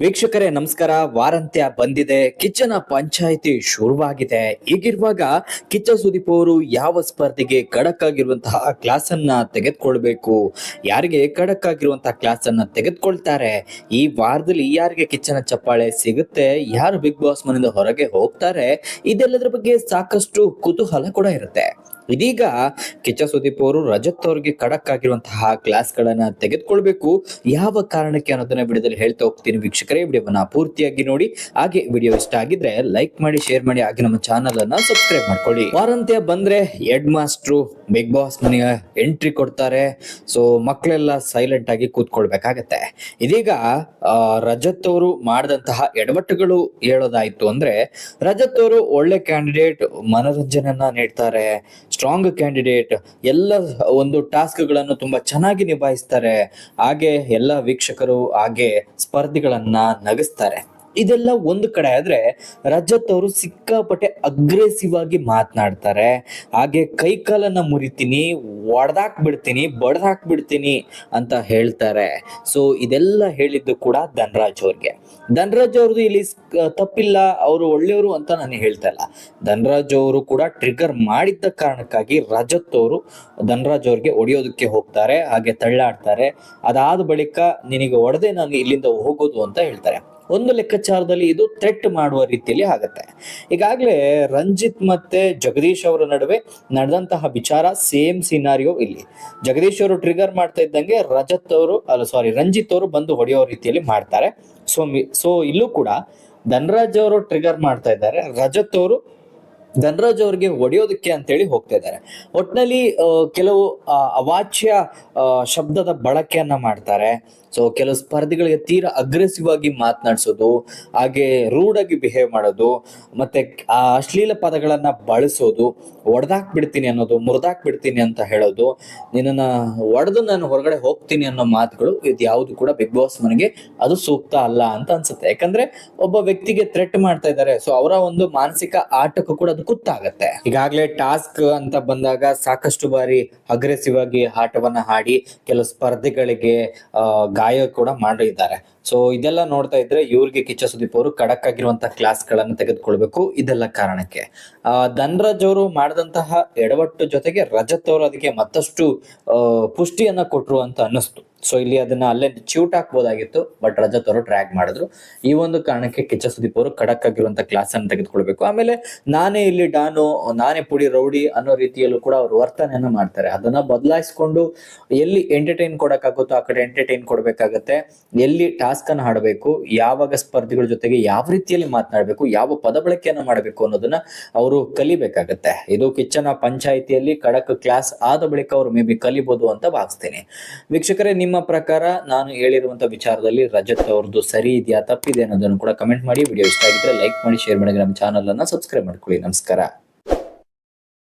ವೀಕ್ಷಕರೇ, ನಮಸ್ಕಾರ. ವಾರಾಂತ್ಯ ಬಂದಿದೆ. ಕಿಚ್ಚನ ಪಂಚಾಯಿತಿ ಶುರುವಾಗಿದೆ. ಹೀಗಿರುವಾಗ ಕಿಚ್ಚ ಸುದೀಪ್ ಅವರು ಯಾವ ಸ್ಪರ್ಧೆಗೆ ಖಡಕ್ ಆಗಿರುವಂತಹ ಕ್ಲಾಸ್ ಅನ್ನ ತೆಗೆದುಕೊಳ್ಬೇಕು? ಯಾರಿಗೆ ಖಡಕ್ ಆಗಿರುವಂತಹ ಕ್ಲಾಸ್ ಅನ್ನ ತೆಗೆದುಕೊಳ್ತಾರೆ? ಈ ವಾರದಲ್ಲಿ ಯಾರಿಗೆ ಕಿಚ್ಚನ ಚಪ್ಪಾಳೆ ಸಿಗುತ್ತೆ? ಯಾರು ಬಿಗ್ ಬಾಸ್ ಮನೆಯಿಂದ ಹೊರಗೆ ಹೋಗ್ತಾರೆ? ಇದೆಲ್ಲದರ ಬಗ್ಗೆ ಸಾಕಷ್ಟು ಕುತೂಹಲ ಕೂಡ ಇರುತ್ತೆ. ಇದೀಗ ಕಿಚ್ಚ ಸುದೀಪ್ ಅವರು ರಜತ್ ಅವರಿಗೆ ಖಡಕ್ ಆಗಿರುವಂತಹ ಕ್ಲಾಸ್ ಗಳನ್ನ ತೆಗೆದುಕೊಳ್ಬೇಕು. ಯಾವ ಕಾರಣಕ್ಕೆ ಅನ್ನೋದನ್ನ ವಿಡಿಯೋದಲ್ಲಿ ಹೇಳ್ತಾ ಹೋಗ್ತೀನಿ ವೀಕ್ಷಕರೇ. ವಿಡಿಯೋವನ್ನ ಪೂರ್ತಿಯಾಗಿ ನೋಡಿ. ಹಾಗೆ ವಿಡಿಯೋ ಇಷ್ಟ ಆಗಿದ್ರೆ ಲೈಕ್ ಮಾಡಿ ಶೇರ್ ಮಾಡಿ, ಹಾಗೆ ನಮ್ಮ ಚಾನಲ್ ಅನ್ನ ಸಬ್ಸ್ಕ್ರೈಬ್ ಮಾಡ್ಕೊಳ್ಳಿ. ವಾರಂತ್ಯ ಬಂದ್ರೆ ಹೆಡ್ ಮಾಸ್ಟ್ರು ಬಿಗ್ ಬಾಸ್ ಮನೆಯ ಎಂಟ್ರಿ ಕೊಡ್ತಾರೆ. ಸೊ ಮಕ್ಕಳೆಲ್ಲ ಸೈಲೆಂಟ್ ಆಗಿ ಕೂತ್ಕೊಳ್ಬೇಕಾಗತ್ತೆ. ಇದೀಗ ರಜತ್ ಅವರು ಮಾಡಿದಂತಹ ಎಡವಟ್ಟುಗಳು ಹೇಳೋದಾಯ್ತು ಅಂದ್ರೆ, ರಜತ್ ಅವರು ಒಳ್ಳೆ ಕ್ಯಾಂಡಿಡೇಟ್ ಮನೋರಂಜನೆಯನ್ನ ನೀಡ್ತಾರೆ ಸ್ಟ್ರಾಂಗ್ ಕ್ಯಾಂಡಿಡೇಟ್ ಎಲ್ಲ ಒಂದು ಟಾಸ್ಕ್ಗಳನ್ನು ತುಂಬಾ ಚೆನ್ನಾಗಿ ನಿಭಾಯಿಸ್ತಾರೆ. ಹಾಗೆ ಎಲ್ಲ ವೀಕ್ಷಕರು ಹಾಗೆ ಸ್ಪರ್ಧಿಗಳನ್ನ ನಗಿಸ್ತಾರೆ. ಇದೆಲ್ಲ ಒಂದು ಕಡೆ ಆದ್ರೆ ರಜತ್ ಅವರು ಸಿಕ್ಕಾಪಟ್ಟೆ ಅಗ್ರೆಸಿವ್ ಆಗಿ ಮಾತನಾಡ್ತಾರೆ. ಹಾಗೆ ಕೈ ಕಾಲನ್ನ ಮುರಿತೀನಿ ಒಡೆದಾಕ್ ಬಿಡ್ತೀನಿ ಬಡ್ದಾಕ್ ಬಿಡ್ತೀನಿ ಅಂತ ಹೇಳ್ತಾರೆ. ಸೊ ಇದೆಲ್ಲ ಹೇಳಿದ್ದು ಕೂಡ ಧನರಾಜ್ ಅವ್ರಿಗೆ. ಧನರಾಜ್ ಅವ್ರದ್ದು ಇಲ್ಲಿ ತಪ್ಪಿಲ್ಲ, ಅವರು ಒಳ್ಳೆಯವರು ಅಂತ ನಾನು ಹೇಳ್ತಾ ಇಲ್ಲ. ಧನರಾಜ್ ಅವರು ಕೂಡ ಟ್ರಿಗರ್ ಮಾಡಿದ್ದ ಕಾರಣಕ್ಕಾಗಿ ರಜತ್ ಅವರು ಧನರಾಜ್ ಅವ್ರಿಗೆ ಒಡೆಯೋದಕ್ಕೆ ಹೋಗ್ತಾರೆ, ಹಾಗೆ ತಳ್ಳಾಡ್ತಾರೆ. ಅದಾದ ಬಳಿಕ ನಿನಗೆ ಒಡೆದೆ ನಾನು ಇಲ್ಲಿಂದ ಹೋಗೋದು ಅಂತ ಹೇಳ್ತಾರೆ. ಒಂದು ಲೆಕ್ಕಾಚಾರದಲ್ಲಿ ಇದು ಥ್ರೆಟ್ ಮಾಡುವ ರೀತಿಯಲ್ಲಿ ಆಗುತ್ತೆ. ಈಗಾಗಲೇ ರಂಜಿತ್ ಮತ್ತೆ ಜಗದೀಶ್ ಅವರ ನಡುವೆ ನಡೆದಂತಹ ವಿಚಾರ ಸೇಮ್ ಸಿನಾರಿಯೋ ಇಲ್ಲಿ. ಜಗದೀಶ್ ಅವರು ಟ್ರಿಗರ್ ಮಾಡ್ತಾ ಇದ್ದಂಗೆ ರಜತ್ ಅವರು, ಅಲ್ಲ ಸಾರಿ ರಂಜಿತ್ ಅವರು ಬಂದು ಹೊಡೆಯೋ ರೀತಿಯಲ್ಲಿ ಮಾಡ್ತಾರೆ. ಸೊ ಸೊ ಇಲ್ಲೂ ಕೂಡ ಧನರಾಜ್ ಅವರು ಟ್ರಿಗರ್ ಮಾಡ್ತಾ ಇದ್ದಾರೆ. ರಜತ್ ಅವರು ಧನರಾಜ್ ಅವ್ರಿಗೆ ಹೊಡೆಯೋದಕ್ಕೆ ಅಂತೇಳಿ ಹೋಗ್ತಾ ಇದ್ದಾರೆ. ಒಟ್ನಲ್ಲಿ ಕೆಲವು ಅವಾಚ್ಯ ಶಬ್ದದ ಬಳಕೆಯನ್ನ ಮಾಡ್ತಾರೆ. ಸೊ ಕೆಲವು ಸ್ಪರ್ಧಿಗಳಿಗೆ ತೀರಾ ಅಗ್ರೆಸಿವ್ ಆಗಿ ಮಾತನಾಡಿಸೋದು, ಹಾಗೆ ರೂಡ್ ಆಗಿ ಬಿಹೇವ್ ಮಾಡೋದು, ಮತ್ತೆ, ಆ, ಅಶ್ಲೀಲ ಪದಗಳನ್ನ ಬಳಸೋದು ಒಡೆದಾಕ್ ಬಿಡ್ತೀನಿ ಅನ್ನೋದು ಮುರಿದಾಕ್ ಬಿಡ್ತೀನಿ ಅಂತ ಹೇಳೋದು ನಿನ್ನ ಒಡೆದು ನಾನು ಹೊರಗಡೆ ಹೋಗ್ತೀನಿ ಅನ್ನೋ ಮಾತುಗಳು ಇದು ಯಾವುದು ಕೂಡ ಬಿಗ್ ಬಾಸ್ ಮನೆಗೆ ಅದು ಸೂಕ್ತ ಅಲ್ಲ ಅಂತ ಅನ್ಸುತ್ತೆ. ಯಾಕಂದ್ರೆ, ಒಬ್ಬ ವ್ಯಕ್ತಿಗೆ ಥ್ರೆಟ್ ಮಾಡ್ತಾ ಇದ್ದಾರೆ. ಸೊ ಅವರ ಒಂದು ಮಾನಸಿಕ ಆಟಕ್ಕೂ ಕೂಡ ಅದು ಕುತ್ತಾಗತ್ತೆ. ಈಗಾಗಲೇ ಟಾಸ್ಕ್ ಅಂತ ಬಂದಾಗ ಸಾಕಷ್ಟು ಬಾರಿ ಅಗ್ರೆಸಿವ್ ಆಗಿ ಆಟವನ್ನ ಆಡಿ ಕೆಲವು ಸ್ಪರ್ಧೆಗಳಿಗೆ ಗಾಯ ಕೂಡ ಮಾಡಿದ್ದಾರೆ. ಸೊ ಇದೆಲ್ಲ ನೋಡ್ತಾ ಇದ್ರೆ ಇವ್ರಿಗೆ ಕಿಚ್ಚ ಸುದೀಪ್ ಅವರು ಖಡಕ್ ಆಗಿರುವಂತಹ ಕ್ಲಾಸ್ ಗಳನ್ನ ತೆಗೆದುಕೊಳ್ಬೇಕು. ಇದೆಲ್ಲ ಕಾರಣಕ್ಕೆ. ಆ, ಧನ್ರಾಜ್ ಅವರು ಮಾಡಿದಂತಹ ಎಡವಟ್ಟು ಜೊತೆಗೆ ರಜತ್ ಅವರು ಅದಕ್ಕೆ ಮತ್ತಷ್ಟು ಪುಷ್ಟಿಯನ್ನ ಕೊಟ್ರು ಅಂತ ಅನ್ನಿಸ್ತು. ಸೊ ಇಲ್ಲಿ ಅದನ್ನ ಅಲ್ಲೇ ಚ್ಯೂಟ್ ಹಾಕ್ಬೋದಾಗಿತ್ತು ಬಟ್ ರಜತ್ ಅವರು ಟ್ರ್ಯಾಕ್ ಮಾಡಿದ್ರು. ಈ ಒಂದು ಕಾರಣಕ್ಕೆ ಕಿಚ್ಚ ಸುದೀಪ್ ಅವರು ಖಡಕ್ ಆಗಿರುವಂತ ಕ್ಲಾಸ್ ಅನ್ನು ತೆಗೆದುಕೊಳ್ಬೇಕು. ಆಮೇಲೆ ನಾನೇ ಇಲ್ಲಿ ಡಾನು, ನಾನೇ ಪುಡಿ ರೌಡಿ ಅನ್ನೋ ರೀತಿಯಲ್ಲೂ ಕೂಡ ಅವರು ವರ್ತನೆಯನ್ನ ಮಾಡ್ತಾರೆ. ಅದನ್ನ ಬದಲಾಯಿಸ್ಕೊಂಡು ಎಲ್ಲಿ ಎಂಟರ್ಟೈನ್ ಕೊಡಕ್ಕಾಗುತ್ತೋ ಆ ಕಡೆ ಎಂಟರ್ಟೈನ್ ಕೊಡ್ಬೇಕಾಗತ್ತೆ. ಎಲ್ಲಿ ಟಾಸ್ಕ್ ಅನ್ನ ಆಡಬೇಕು ಯಾವಾಗ ಸ್ಪರ್ಧಿಗಳ ಜೊತೆಗೆ ಯಾವ ರೀತಿಯಲ್ಲಿ ಮಾತನಾಡಬೇಕು, ಯಾವ ಪದ ಬಳಕೆಯನ್ನ ಮಾಡಬೇಕು ಅನ್ನೋದನ್ನ ಅವರು ಕಲಿಬೇಕಾಗತ್ತೆ. ಇದು ಕಿಚ್ಚನ ಪಂಚಾಯಿತಿಯಲ್ಲಿ ಖಡಕ್ ಕ್ಲಾಸ್ ಆದ ಬಳಿಕ ಅವರು ಮೇ ಬಿ ಕಲಿಬಹುದು ಅಂತ ಭಾವಿಸ್ತೇನೆ. ವೀಕ್ಷಕರೇ ನಿಮ್ಮ ಪ್ರಕಾರ ನಾನು ಹೇಳಿರುವಂತ ವಿಚಾರದಲ್ಲಿ ರಜತ್ ಅವ್ರದ್ದು ಸರಿ ಇದೆಯಾ ತಪ್ಪಿದೆ ಅನ್ನೋದನ್ನು ಕೂಡ ಕಮೆಂಟ್ ಮಾಡಿ. ವಿಡಿಯೋ ಇಷ್ಟ ಆಗಿದ್ರೆ ಲೈಕ್ ಮಾಡಿ ಶೇರ್ ಮಾಡಿ, ನಮ್ಮ ಚಾನಲ್ ಅನ್ನ ಸಬ್ಸ್ಕ್ರೈಬ್ ಮಾಡ್ಕೊಳ್ಳಿ. ನಮಸ್ಕಾರ.